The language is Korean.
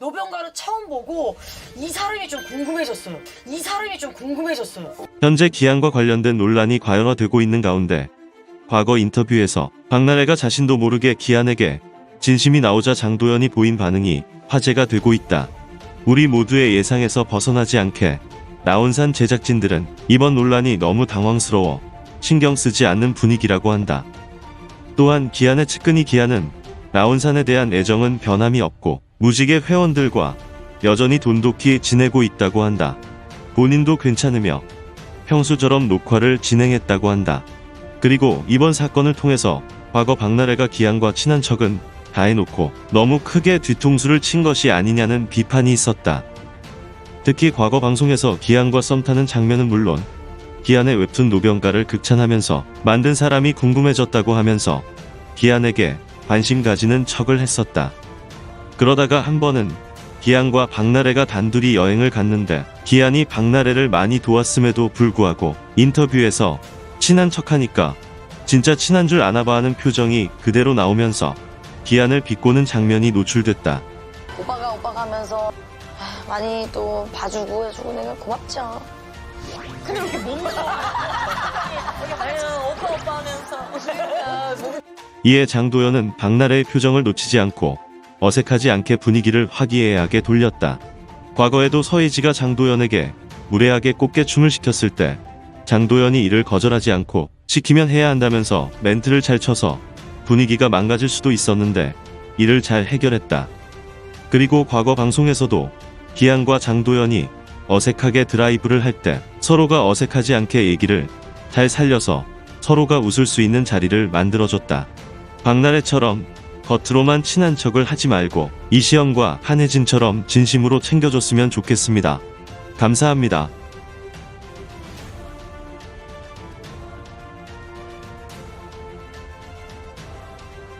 노병가를 처음 보고 이 사람이 좀 궁금해졌어요. 이 사람이 좀 궁금해졌어요. 현재 기한과 관련된 논란이 과열화되고 있는 가운데 과거 인터뷰에서 박나래가 자신도 모르게 기한에게 진심이 나오자 장도연이 보인 반응이 화제가 되고 있다. 우리 모두의 예상에서 벗어나지 않게 나온산 제작진들은 이번 논란이 너무 당황스러워 신경 쓰지 않는 분위기라고 한다. 또한 기한의 측근이 기한은 나온산에 대한 애정은 변함이 없고 무직의 회원들과 여전히 돈독히 지내고 있다고 한다. 본인도 괜찮으며 평소처럼 녹화를 진행했다고 한다. 그리고 이번 사건을 통해서 과거 박나래가 기한과 친한 척은 다 해놓고 너무 크게 뒤통수를 친 것이 아니냐는 비판이 있었다. 특히 과거 방송에서 기한과 썸 타는 장면은 물론 기한의 웹툰 노병가를 극찬하면서 만든 사람이 궁금해졌다고 하면서 기한에게 관심 가지는 척을 했었다. 그러다가 한 번은 기한과 박나래가 단둘이 여행을 갔는데 기한이 박나래를 많이 도왔음에도 불구하고 인터뷰에서 친한 척하니까 진짜 친한 줄 아나봐 하는 표정이 그대로 나오면서 기한을 비꼬는 장면이 노출됐다. 오빠가 오빠가 하면서 아, 많이 또 봐주고 해주고 내가 고맙죠. 근데 왜 이렇게 못 먹어? 아유, 오빠 오빠 하면서. 이에 장도연은 박나래의 표정을 놓치지 않고 어색하지 않게 분위기를 화기애애하게 돌렸다. 과거에도 서희지가 장도연에게 무례하게 꽃게춤을 시켰을 때 장도연이 이를 거절하지 않고 시키면 해야 한다면서 멘트를 잘 쳐서 분위기가 망가질 수도 있었는데 이를 잘 해결했다. 그리고 과거 방송에서도 기한과 장도연이 어색하게 드라이브를 할 때 서로가 어색하지 않게 얘기를 잘 살려서 서로가 웃을 수 있는 자리를 만들어줬다. 박나래처럼 겉으로만 친한 척을 하지 말고 이시영과 한혜진처럼 진심으로 챙겨줬으면 좋겠습니다. 감사합니다.